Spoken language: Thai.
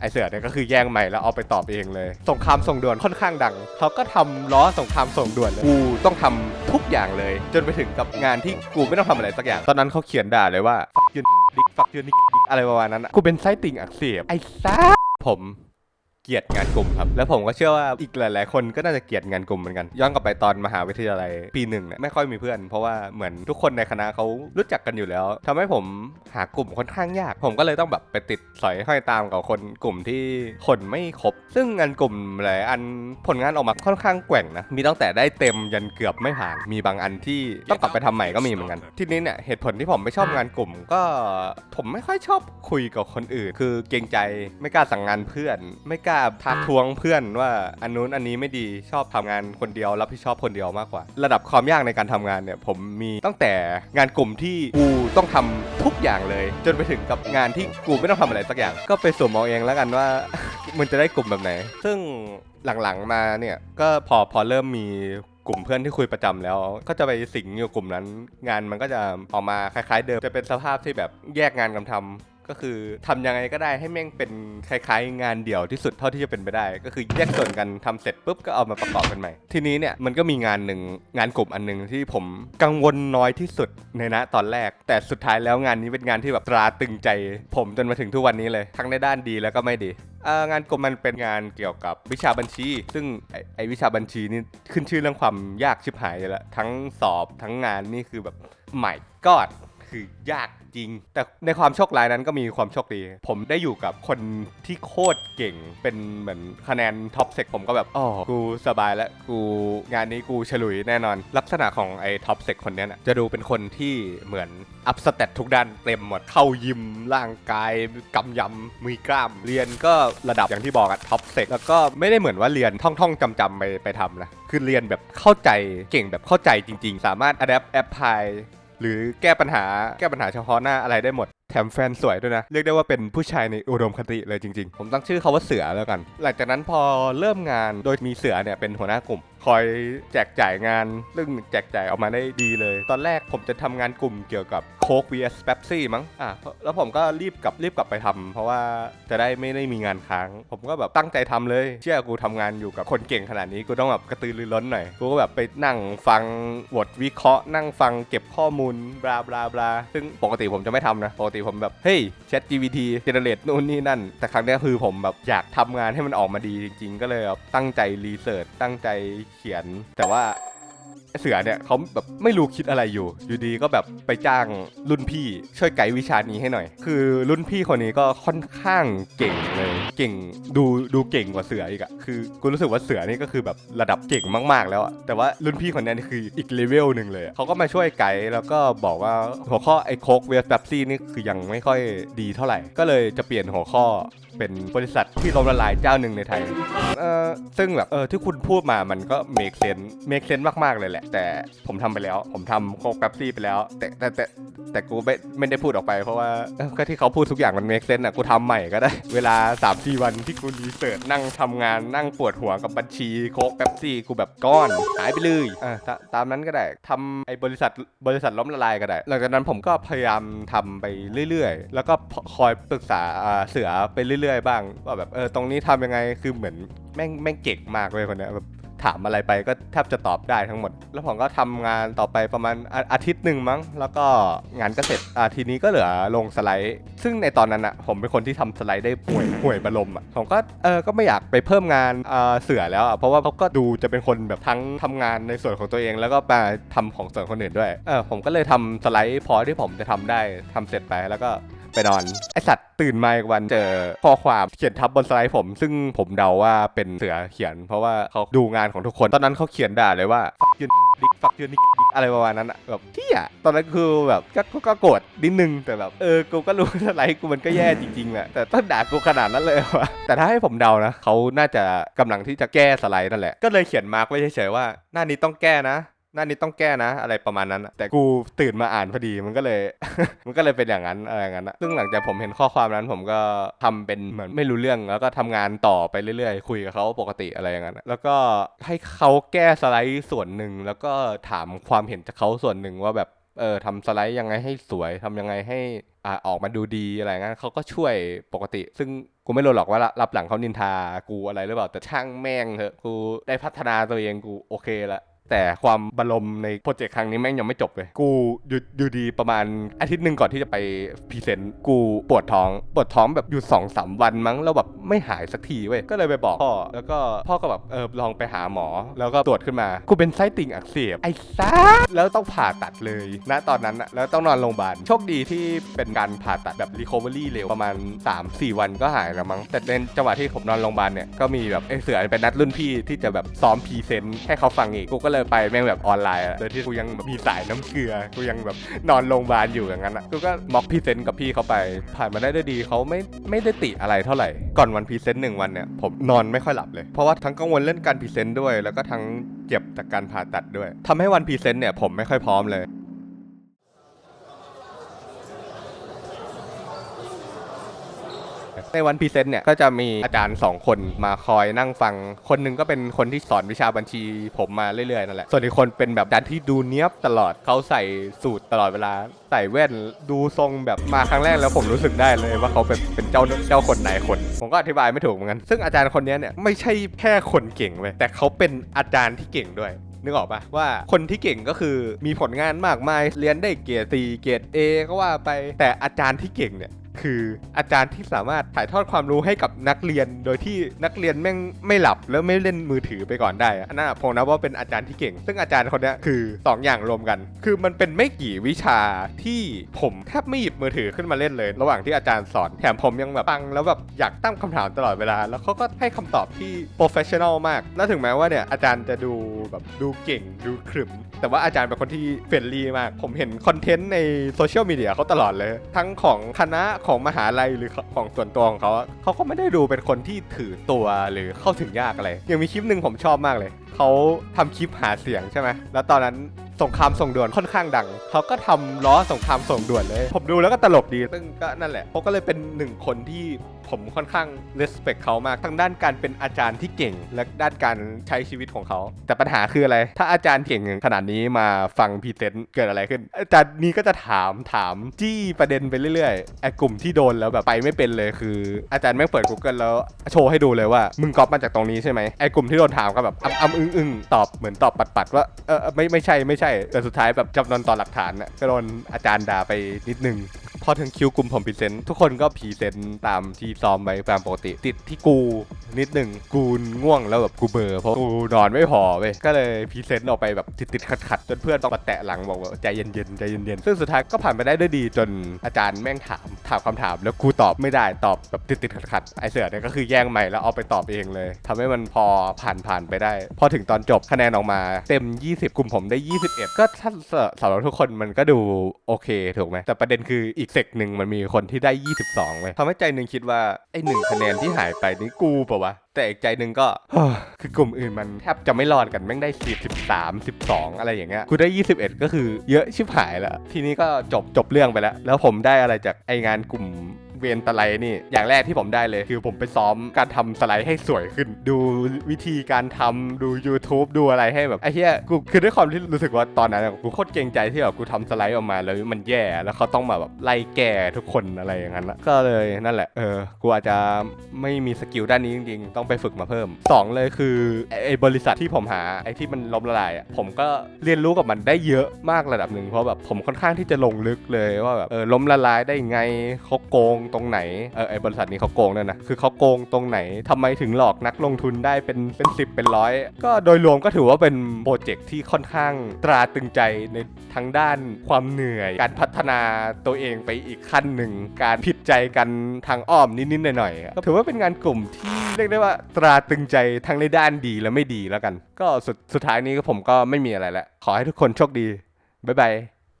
ไอเสือเนี่ยก็คือแย่งใหม่แล้วเอาไปตอบเองเลย สงครามส่งด่วนค่อนข้างดัง เขาก็ทำล้อสงครามส่งด่วนเลยกูต้องทำทุกอย่างเลย จนไปถึงกับงานที่กูไม่ต้องทำอะไรสักอย่าง ตอนนั้นเขาเขียนด่าเลยว่า ฟักยืนดิกฟักยืนดิกอะไรประมาณนั้น กูเป็นไส้ติ่งอักเสบไอ้ซ่าผม เกลียดงานกลุ่มครับ แล้วผมก็เชื่อว่าอีกหลาย ๆ คนก็น่าจะเกลียดงานกลุ่มเหมือนกัน ย้อนกลับไปตอนมหาวิทยาลัยปีหนึ่งเนี่ยไม่ค่อยมีเพื่อน เพราะว่าเหมือนทุกคนในคณะเขารู้จักกันอยู่แล้วทำให้ผมหากลุ่มค่อนข้างยาก ผมก็เลยต้องแบบไปติดสอยห้อยตามกับคนกลุ่มที่คนไม่ครบ ซึ่งงานกลุ่มหลายอันผลงานออกมาค่อนข้างแกว่งนะ มีตั้งแต่ได้เต็มยันเกือบไม่ผ่าน มีบางอันที่ต้องกลับไปทำใหม่ก็มีเหมือนกัน ทีนี้เนี่ยเหตุผลที่ผมไม่ชอบงานกลุ่ม ก็ผมไม่ค่อยชอบคุยกับคนอื่น คือเกรงใจไม่กล้าสั่งงานเพื่อนไม่กล้าทักท้วงเพื่อนว่าอันนู้นอันนี้ไม่ดีชอบทำงานคนเดียวรับผิดชอบคนเดียวมากกว่า ระดับความยากในการทำงานเนี่ยผมมีตั้งแต่งานกลุ่มที่กูต้องทำทุกอย่างเลย จนไปถึงกับงานที่กูไม่ต้องทำอะไรสักอย่าง ก็ไปสุ่มเอาเองแล้วกันว่ามันจะได้กลุ่มแบบไหน ซึ่งหลังๆมาเนี่ยก็พอพอเริ่มมีกลุ่มเพื่อนที่คุยประจำแล้ว ก็จะไปสิงอยู่กลุ่มนั้น งานมันก็จะออกมาคล้าย ๆ เดิมจะเป็นสภาพที่แบบแยกงานกันทำ ก็คือทำยังไงก็ได้ให้แม่งเป็นคล้ายๆ งานเดี่ยวที่สุดเท่าที่จะเป็นไปได้ ก็คือแยกส่วนกันทำเสร็จปุ๊บก็เอามาประกอบกันใหม่ ทีนี้เนี่ยมันก็มีงานหนึ่งงานกลุ่มอันหนึ่งที่ผมกังวลน้อยที่สุดในนะตอนแรก แต่สุดท้ายแล้วงานนี้เป็นงานที่แบบตราตรึงใจ ผมจนมาถึงทุกวันนี้เลย ทั้งในด้านดีแล้วก็ไม่ดีเอ่องานกลุ่มมันเป็นงานเกี่ยวกับวิชาบัญชี ซึ่งไอ้ไอวิชาบัญชีนี่ขึ้นชื่อเรื่องความยากชิบหายเลยละทั้งสอบทั้งงานนี่คือแบบใหม่กอด คือยากจริง แต่ในความโชคร้ายนั้นก็มีความโชคดี ผมได้อยู่กับคนที่โคตรเก่งเป็นเหมือนคะแนนท็อปเซกผมก็แบบอ๋อกูสบายแล้วกูงานนี้กูฉลุยแน่นอน ลักษณะของไอ้ท็อปเซกคนเนี้ยนะจะดูเป็นคนที่เหมือนอัพสเตตทุกด้านเต็มหมดเข้ายิมร่างกายกำยำมือกล้ามเรียนก็ระดับอย่างที่บอกอะท็อปเซกแล้วก็ไม่ได้เหมือนว่าเรียนท่องๆจำๆไปไปทำนะคือเรียนแบบเข้าใจเก่งแบบเข้าใจจริง ๆ สามารถ adapt apply หรือแก้ปัญหาแก้ปัญหาเฉพาะหน้าอะไรได้หมด แถมแฟนสวยด้วยนะ เรียกได้ว่าเป็นผู้ชายในอุดมคติเลยจริงๆ ผมตั้งชื่อเขาว่าเสือแล้วกัน หลังจากนั้นพอเริ่มงานโดยมีเสือเนี่ยเป็นหัวหน้ากลุ่ม คอยแจกจ่ายงาน ซึ่งแจกจ่ายออกมาได้ดีเลย ตอนแรกผมจะทำงานกลุ่มเกี่ยวกับโค้ก vs Pepsi มั้งอะแล้วผมก็รีบกลับรีบกลับไปทำเพราะว่าจะได้ไม่ได้มีงานค้าง ผมก็แบบตั้งใจทำเลย เชื่อกูทำงานอยู่กับคนเก่งขนาดนี้กูต้องแบบกระตือรือร้นหน่อยกูก็แบบไปนั่งฟังบทวิเคราะห์ นั่งฟังเก็บข้อมูลบลาบลาบลาซึ่งปกติผมจะไม่ทำนะปกติผมแบบเฮ้ย Chat GPT generate นู่นนี่นั่น แต่ครั้งนี้คือผมแบบอยากทำงานให้มันออกมาดีจริง ๆ ก็เลยแบบตั้งใจรีเสิร์ชตั้งใจเขียน แต่ว่าเสือเนี่ยเขาแบบไม่รู้คิดอะไรอยู่ อยู่ดีก็แบบไปจ้างรุ่นพี่ช่วยไกด์วิชานี้ให้หน่อย คือรุ่นพี่คนนี้ก็ค่อนข้างเก่งเลย เก่งดูดูเก่งกว่าเสืออีกอะคือกูรู้สึกว่าเสือนี่ก็คือแบบระดับเก่งมากๆ แล้วอะแต่ว่ารุ่นพี่คนนี้นี่คืออีกเลเวลหนึ่งเลยเขาก็มาช่วยไกด์แล้วก็บอกว่าหัวข้อไอ้โคกเวสแป๊บซี่นี่คือยังไม่ค่อยดีเท่าไหร่ ก็เลยจะเปลี่ยนหัวข้อ เป็นบริษัทที่ล้มละลายเจ้าหนึ่งในไทยเออซึ่งแบบเออที่คุณพูดมามันก็เม e เซนเม e เซนมากๆเลยแหละ แต่ผมทำไปแล้ว ผมทำโคกแป๊บซี่ไปแล้ว แต่แต่แต่แต่กูไม่ไม่ได้พูดออกไปเพราะว่าก็ที่เขาพูดทุกอย่างมันเม e เซนอะกูทำใหม่ก็ได้ เวลา3 4วันที่กูรีเสิร์ชนั่งทำงานนั่งปวดหัวกับบัญชีโคกแป๊บซี่กูแบบก้อนหายไปเลยอ่าตามนั้นก็ได้ทำไอ้บริษัทบริษัทล้มละลายก็ได้ หลังจากนั้นผมก็พยายามทำไปเรื่อย ๆ แล้วก็คอยปรึกษาเสือไปเรื่อยๆบ้างว่าแบบเออตรงนี้ทำยังไงคือเหมือนแม่งแม่งเก่งมากเลยคนเนี้ยแบบถามอะไรไปก็แทบจะตอบได้ทั้งหมด แล้วผมก็ทำงานต่อไปประมาณอาอาทิตย์หนึ่งมั้ง แล้วก็งานก็เสร็จอาทีนี้ก็เหลือลงสไลด์ ซึ่งในตอนนั้นอะผมเป็นคนที่ทำสไลด์ได้ห่วยห่วยบรมอะผมก็เออก็ไม่อยากไปเพิ่มงานเสือแล้วอะเพราะว่าเขาก็ดูจะเป็นคนแบบทั้งทำงานในส่วนของตัวเอง แล้วก็มาทำของส่วนคนอื่นด้วยเออผมก็เลยทำสไลด์พอที่ผมจะทำได้ทำเสร็จไปแล้วก็ ไปนอน ไอสัตว์ตื่นมาอีกวันเจอข้อความเขียนทับบนสไลด์ผม ซึ่งผมเดาว่าเป็นเสือเขียน เพราะว่าเขาดูงานของทุกคน ตอนนั้นเขาเขียนด่าเลยว่า fuck you dick fuck you dick อะไรประมาณนั้นอะแบบที่อะตอนนั้นคือแบบก็ก็ก็โกรธนิดนึงแต่แบบเออกูก็รู้สไลด์กูมันก็แย่จริงๆแหละแต่ต้องด่ากูขนาดนั้นเลยวะแต่ถ้าให้ผมเดานะเขาน่าจะกำลังที่จะแก้สไลด์นั่นแหละก็เลยเขียนมาร์กไว้เฉยๆว่า หน้านี้ต้องแก้นะ หน้านี้ต้องแก้นะ อะไรประมาณนั้น แต่กูตื่นมาอ่านพอดีมันก็เลย มันก็เลยเป็นอย่างนั้นอะไรอย่างนั้นซึ่งหลังจากผมเห็นข้อความนั้นผมก็ทำเป็นเหมือนไม่รู้เรื่องแล้วก็ทำงานต่อไปเรื่อยๆ คุยกับเขาปกติอะไรอย่างนั้นแล้วก็ให้เขาแก้สไลด์ส่วนหนึ่งแล้วก็ถามความเห็นจากเขาส่วนหนึ่งว่าแบบเออทำสไลด์ยังไงให้สวยทำยังไงให้อ่าออกมาดูดีอะไรเงี้ยเขาก็ช่วยปกติ ซึ่งกูไม่รู้หรอกว่ารับหลังเขานินทากูอะไรหรือเปล่าแต่ช่างแม่งเถอะกูได้พัฒนาตัวเองกูโอเคละ แต่ความบรมในโปรเจกต์ครั้งนี้แม่งยังไม่จบเลย กูอยู่อยู่ดีประมาณอาทิตย์หนึ่งก่อนที่จะไปพรีเซนต์กูปวดท้อง ปวดท้องแบบอยู่2องสามวันมั้งแล้วแบบไม่หายสักทีเว้ย ก็เลยไปบอกพ่อ แล้วก็พ่อก็แบบเออลองไปหาหมอ แล้วก็ตรวจขึ้นมา กูเป็นไส้ติ่งอักเสบไอ้ซ่าแล้วต้องผ่าตัดเลยณตอนนั้นอะแล้วต้องนอนโรงพยาบาล โชคดีที่เป็นการผ่าตัดแบบรีคอเวอรี่เร็วประมาณ 3-4 วันก็หายแล้วมั้ง แต่ในจังหวะที่ผมนอนโรงพยาบาลเนี่ยก็มีแบบไอ้เสือเป็นนัดรุ่นพี่ที่จะแบบซ้อมพรีเซนต์ให้เขาฟังอีก กูก็เลยไปแม่งแบบออนไลน์อะโดยที่กูยังแบบมีสายน้ำเกลือ กูยังแบบนอนโรงพยาบาลอยู่อย่างนั้นอะกูก็ม็อกพรีเซนต์กับพี่เขาไป ผ่านมาได้ด้วยดีเขาไม่ไม่ได้ติอะไรเท่าไหร่ ก่อนวันพรีเซนต์หนึ่งวันเนี่ยผมนอนไม่ค่อยหลับเลย เพราะว่าทั้งกังวลเรื่องการพรีเซนต์ด้วย แล้วก็ทั้งเจ็บจากการผ่าตัดด้วยทำให้วันพรีเซนต์เนี่ยผมไม่ค่อยพร้อมเลย ในวันพรีเซนต์เนี่ยก็จะมีอาจารย์ 2 คนมาคอยนั่งฟัง คนหนึ่งก็เป็นคนที่สอนวิชาบัญชีผมมาเรื่อยๆนั่นแหละ ส่วนอีกคนเป็นแบบอาจารย์ที่ดูเนี้ยบตลอดเขาใส่สูตรตลอดเวลา ใส่แว่นดูทรงแบบมาครั้งแรกแล้วผมรู้สึกได้เลยว่าเขาเป็นเป็นเจ้าเจ้าคนนายคน ผมก็อธิบายไม่ถูกเหมือนกันซึ่งอาจารย์คนนี้เนี่ยไม่ใช่แค่คนเก่งเว้ยแต่เขาเป็นอาจารย์ที่เก่งด้วยนึกออกปะว่าคนที่เก่งก็คือมีผลงานมากมาย เรียนได้เกรดซีเกรด A ก็ว่าไปแต่อาจารย์ที่เก่งเนี่ย คืออาจารย์ที่สามารถถ่ายทอดความรู้ให้กับนักเรียน โดยที่นักเรียนแม่งไม่หลับแล้วไม่เล่นมือถือไปก่อนได้อันนั้นผมนับว่าเป็นอาจารย์ที่เก่ง ซึ่งอาจารย์คนนี้คือสองอย่างรวมกัน คือมันเป็นไม่กี่วิชาที่ผมแทบไม่หยิบมือถือขึ้นมาเล่นเลย ระหว่างที่อาจารย์สอนแถมผมยังแบบฟังแล้วแบบอยากตั้งคำถามตลอดเวลา แล้วเขาก็ให้คำตอบที่โปรเฟชชั่นอลมาก แล้วถึงแม้ว่าเนี่ยอาจารย์จะดูแบบดูเก่งดูขรึม แต่ว่าอาจารย์เป็นคนที่เฟรนลี่มาก ผมเห็นคอนเทนต์ในโซเชียลมีเดียเขาตลอดเลย ทั้งของคณะของมหาลัยหรือของส่วนตัวของเขา เขาก็ไม่ได้ดูเป็นคนที่ถือตัวหรือเข้าถึงยากอะไรย่างมีคลิปหนึ่งผมชอบมากเลย เขาทำคลิปหาเสียงใช่ไหม แล้วตอนนั้นสงครามส่งด่วนค่อนข้างดัง เขาก็ทำล้อสงครามส่งด่วนเลย ผมดูแล้วก็ตลกดี ซึ่งก็นั่นแหละเขาก็เลยเป็นหนึ่งคนที่ผมค่อนข้าง respect เขามากทั้งด้านการเป็นอาจารย์ที่เก่ง และด้านการใช้ชีวิตของเขา แต่ปัญหาคืออะไร ถ้าอาจารย์เก่งขนาดนี้มาฟังพรีเซนต์เกิดอะไรขึ้น อาจารย์นี้ก็จะถามถามจี้ประเด็นไปเรื่อยๆไอ้กลุ่มที่โดนแล้วแบบไปไม่เป็นเลยคือ อาจารย์แม่งเปิด Google แล้วโชว์ให้ดูเลยว่ามึงก๊อปมาจากตรงนี้ใช่ไหมไอ้กลุ่มที่โดนถามก็แบบอ้ำอึ้งอึ้งตอบเหมือนตอบปัดๆว่าเออเออไม่ไม่ใช่ไม่ใช่แต่สุดท้ายแบบจำนวนต่อหลักฐานน่ะก็โดนอาจารย์ด่าไปนิดนึง พอถึงคิวกลุ่มผมพรีเซนต์ทุกคนก็พรีเซนต์ตามที่ซ้อมไว้ตามปกติ ติดที่กูนิดหนึ่งกูง่วงแล้วแบบกูเบอร์เพราะกูนอนไม่พอเว้ยก็เลยพรีเซนต์ออกไปแบบติดๆขัดๆจนเพื่อนต้องมาแตะหลังบอกว่าใจเย็นๆใจเย็นๆซึ่งสุดท้ายก็ผ่านไปได้ด้วยดีจนอาจารย์แม่งถามถามคำถามแล้วกูตอบไม่ได้ตอบแบบติดๆขัดๆไอเสือเนี่ยก็คือแย่งใหม่แล้วเอาไปตอบเองเลยทำให้มันพอผ่านผ่านไปได้ พอถึงตอนจบคะแนนออกมาเต็ม 20 กลุ่มผมได้ 21 ก็ถ้าสำหรับทุกคนมันก็ดูโอเคถูกไหมแต่ประเด็นคืออีกเซกหนึ่งมันมีคนที่ได้ 22เลยทำให้ใจหนึ่งคิดว่าไอ้หนึ่งคะแนนที่หายไปนี่กูเปล่าวะ แต่อีกใจหนึ่งก็ คือกลุ่มอื่นมันแทบจะไม่รอดกันแม่งได้10 13 12 อะไรอย่างเงี้ยกูได้ 21 ก็คือเยอะชิบหายแล้วทีนี้ก็จบจบเรื่องไปแล้ว แล้วผมได้อะไรจากไองานกลุ่ม เวียนตะไลนี่อย่างแรกที่ผมได้เลย คือผมไปซ้อมการทำสไลด์ให้สวยขึ้น ดูวิธีการทำดู YouTube ดูอะไรให้แบบไอ้เหี้ยกูคือด้วยความที่รู้สึกว่าตอนนั้นกูโคตรเกรงใจที่แบบกูทำสไลด์ออกมาแล้วมันแย่แล้วเขาต้องมาแบบไล่แก้ทุกคนอะไรอย่างนั้นอะก็เลยนั่นแหละเออกูอาจจะไม่มีสกิลด้านนี้จริงๆ ต้องไปฝึกมาเพิ่มสองเลยคือไอ้บริษัทที่ผมหาไอ้ที่มันล้มละลายอะผมก็เรียนรู้กับมันได้เยอะมากระดับหนึ่งเพราะแบบผมค่อนข้างที่จะลงลึกเลยว่าแบบเออล้มละลายได้ไงเขาโกงตรงไหนเออไอบริษัทนี้เขาโกงเนี่ยนะคือเขาโกงตรงไหนทำไมถึงหลอกนักลงทุนได้เป็นเป็นสิบเป็นร้อยก็โดยรวมก็ถือว่าเป็นโปรเจกต์ที่ค่อนข้างตราตึงใจในทั้งด้านความเหนื่อย การพัฒนาตัวเองไปอีกขั้นหนึ่ง การผิดใจกันทางอ้อมนิดๆหน่อยๆก็ถือว่าเป็นงานกลุ่มที่เรียกได้ว่าตราตึงใจทั้งในด้านดีและไม่ดีแล้วกัน ก็สุดสุดท้ายนี้ก็ผมก็ไม่มีอะไรแล้วขอให้ทุกคนโชคดีบ๊ายบาย